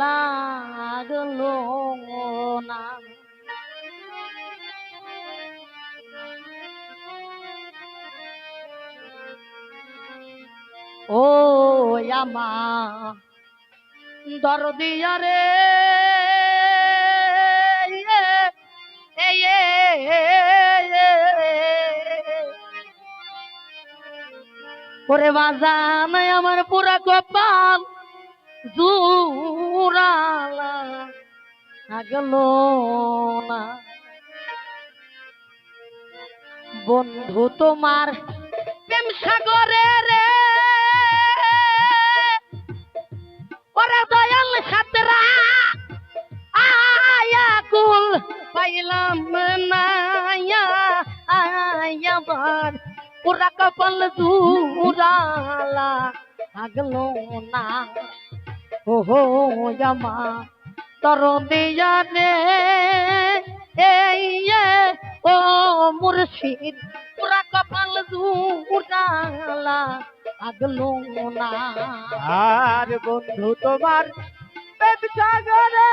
লাগল না ও আমা দরদিয়া রে। ওরে বাজান আমার পুরা কপাল জুরালা গেল না। বন্ধু তোমার প্রেম সাগরে রে। ওরে দয়াল সাতরা। আয়া কুল পাইলাম না আয়াবার পুরা কপাল জুরালা আগলো না। ও হো জামা তর দিয়া রে এই ও মুর্শিদ, পুরা কপাল জুরালা আগলো না। আর বন্ধু তোমার সাগরে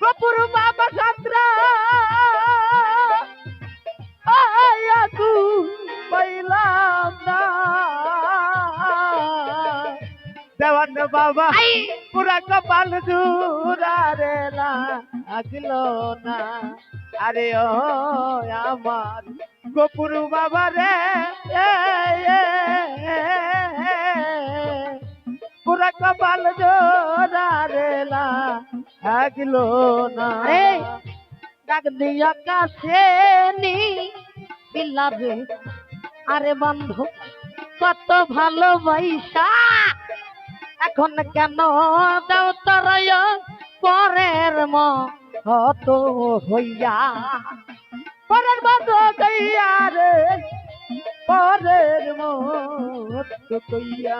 কপুর বাবা বাবা পুরা কপাল জুরা রে লাগল না। আরে ও আমার গোপুর বাবা রে পুরা কপাল জোরা রে লাগল না। ডাক দিয়া কাছে নি বিলাবে। আরে বন্ধু কত ভালোবাসা। এখন কেন দাও তরয় পরের মত হইয়া? পরের মতো কইয়া রে পরের মতো কইয়া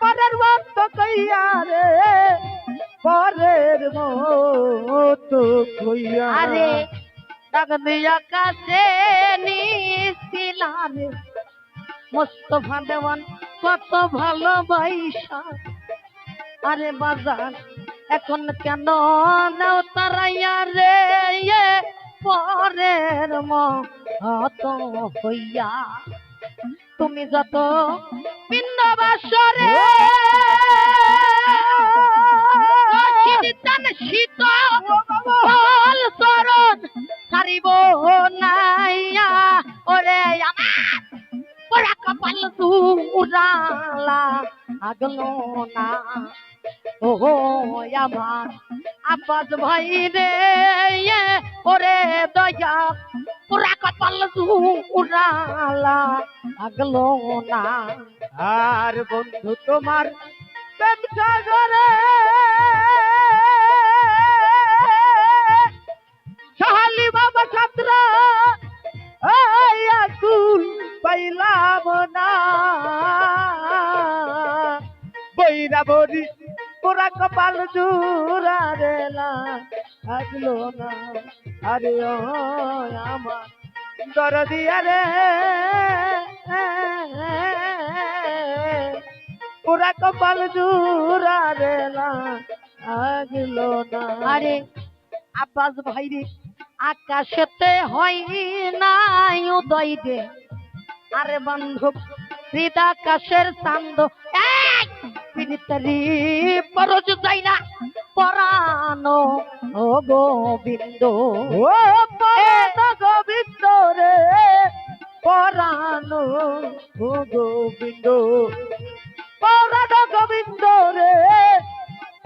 পরের মতো কইয়া রে পরের মতো কইয়া আরে ডাক দিয়া কাছে নি বিলাবে মোস্তফা দেওয়ান কত ভালোবাসা। আরে বাজার এখন কেন নাও তারাইয়া রে? পরের মত হইয়া। তুমি যত পিণ্ড বাসরে শীত চরণ সারিব সুরালা আগলো না ও আমার ভাই রে ওরে দয়া। পুরা কপাল সুরালা আগলো না আর বন্ধু তোমার পাইলাম না। বৈরা বরি পুরা কপাল জুরা রেলা আগলো না। আরে ও আমার দরদিয়া রে পুরা কপাল জুরা রেলা আগলো না। আরে আব্বাস ভাই রে আকাশেতে হয় নাই উদয় দে। আরে বান্ধব হৃদাকাশের চান্দ। পিড়িতারি পরজ যাই না পরানো ও গোবিন্দ ও গোবিন্দ রে। পরাণ ও গোবিন্দ পরাণ গোবিন্দ রে।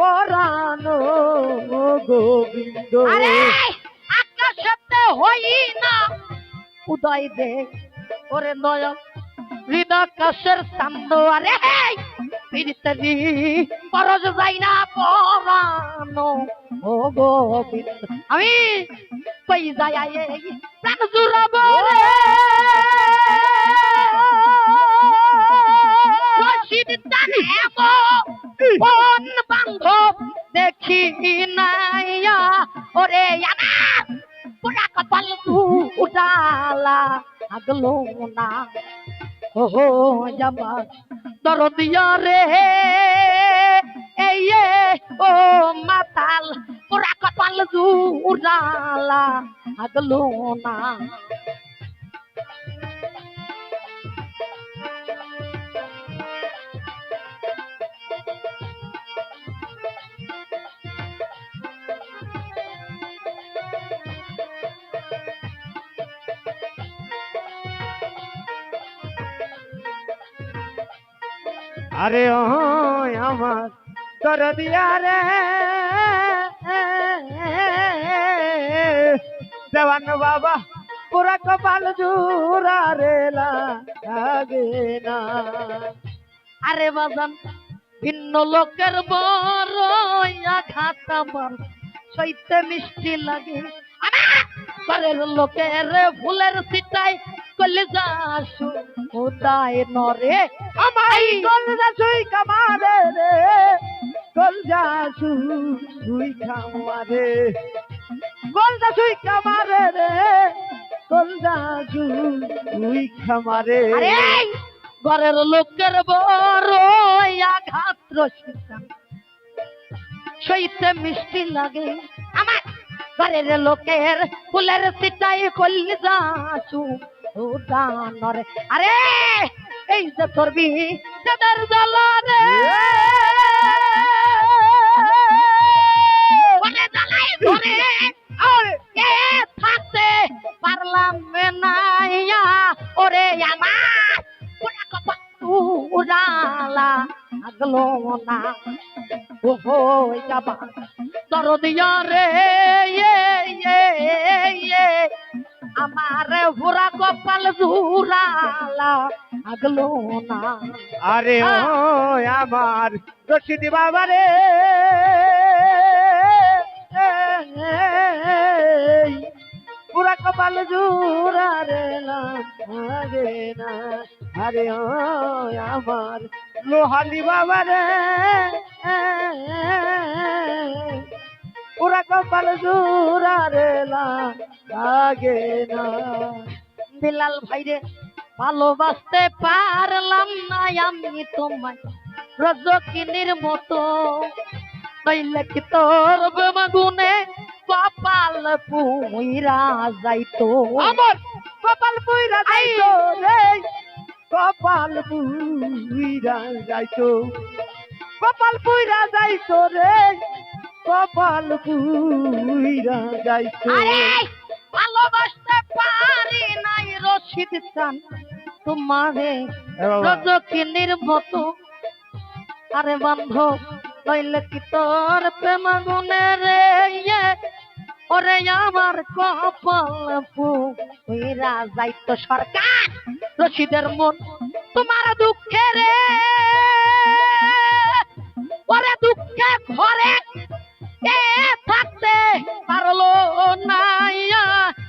পরাণ ও গোবিন্দ আরে আকাশেতে হই না উদয় দে ওরে নয় হৃদকাশের চান্দ, আরে পিড়িতারি পরজ যাই না পরানো। ও গো আমি পাই এই প্রাণ রে? আগলো না ও আমার দরদিয়া রে। এই ও মাতাল পুরা কপাল জুরালা লাগল না আরে আমার দরদিয়া রে দেওয়ান বাবা, পুরা কপাল জুরা রে লাগে না। আরে বাজান, ভিন্ন লোকের বড় আঘাত আমার, সইতে মিষ্টি লাগে। ঘরের লোকের ফুলের সিটাই যাসু নরে? আমাই কামারে রে সুই কামারে কামারে রে সুই কামারে আরে ঘরের লোকের বড় আঘাত রসিতা সইতে মিষ্টি লাগে। আমার ঘরের লোকের ফুলের সিটাই কলে যাসু উদানরে আরে, এই যে তোরবি যাদের জ্বালারে থাকতে পারলাম নাইয়া? ওরে আমার উড়ালা আগলো না। দরদিয়া রে আমার পুরা কপাল জুড়ালা আগলো না। আরে ও, আমার রশিদি বাবা রে। পুরা কপাল জুরা রে লাগে না। আরে ও, আমার লোহালি বাবা রে। পুরা কপাল জুরা রে না। বিলাল ভাইরে ভালোবাসতে পারলাম না আমি তোমায়। রজকিনীর মতো। নইলে কি তোর বেমাগুনে কপাল পুইরা যাইতো? আমার কপাল পুইরা যাইতো রে। কপাল পুইরা যাইতো। কপাল পুইরা যাইতো রে। কপাল পুইরা যাইতো। ভালোবাসতে পারি নাই রশিদ চান তোমারে রজকিনীর মতো। আরে বান্ধব নইলে কি তোর প্রেমাগুনে রে ওরে আমার কপাল পুইরা যাইতো সরকার রশিদের মন। তোমার দুঃখে রে ওরে দুঃখে ঘরে কে থাকতে পারল নাইয়া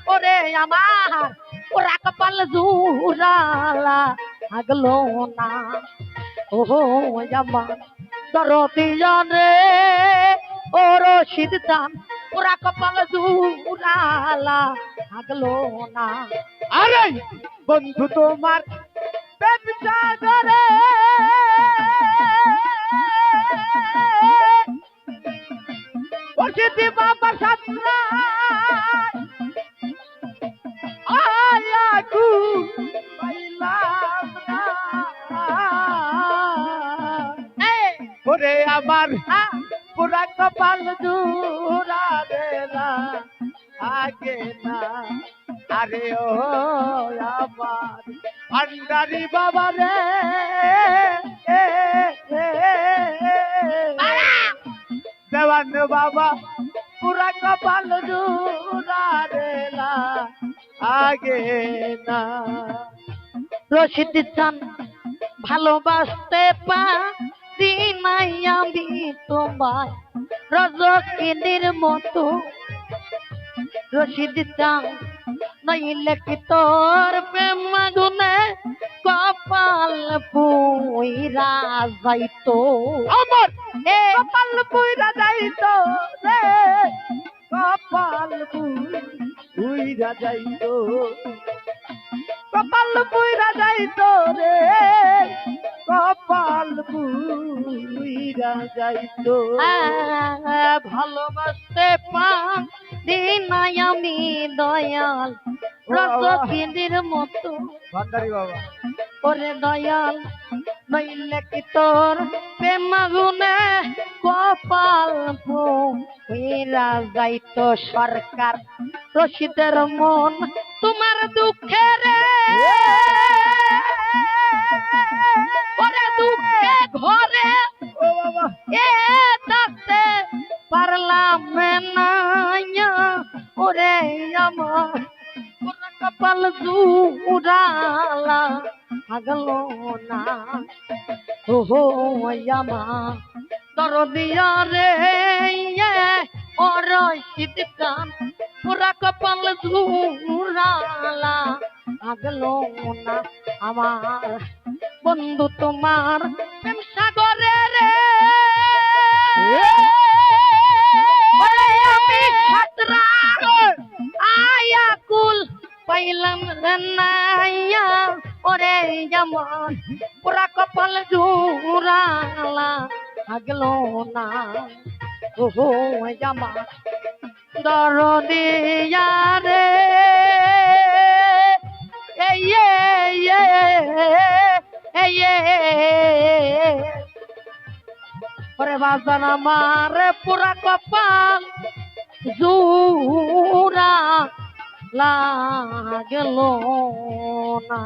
ওরে আমার ওরা কপাল জুরালা আগলো না। ও আমার দরদিয়া রে ও রশিদ চান ওরা কপাল জুরালা আগলো না। আরে! বন্ধু তোমার ব্যবসা করে বসেছি বাবা সাতরা না। এই, ওরে আমার পুরা কপাল জুরা দেলা আগে না। আরে ও আমার ভান্ডারি বাবা রে। বাবা, পুরা কপাল জুরা দেলা আগে না। রশিদ চান ভালোবাসতে পারি নাই আমি তোমায় রজকিনীর মতো। রশিদ চান নইলে কি তোর প্রেম গুনে কপাল পুইরা যাইতো। আমার এ কপাল পুইরা যাইতো রে। কপাল পুইরা যাইতো। কপাল পুইরা যাইতো রে। কপাল বুইরা যাইতো। ভালোবাসতে পারি নাই আমি দয়াল। রসকিনীর মতো। ভান্ডারি বাবা। ওরে দয়াল, নইলে কি তোর প্রেম গুনে কপাল পুইরা যাইতো সরকার, রশিদের মন তোমার দুঃখে রে। ওরে দুঃখে ঘরে এ পারলাম না ওরে আমার কপাল জুড়ালা। আগলো না। ও হো আমার দরদিয়া রে ওর শীতকান পুরা কপাল জুড়ালা থাকল না। আমার বন্ধু তোমার সাগরে যেমন পুরা কপাল জুড়ালা আগলো না ওহো জামা দরদিয়া রে এই ওরে বাজান আমার পুরা কপাল জুরা লাগল না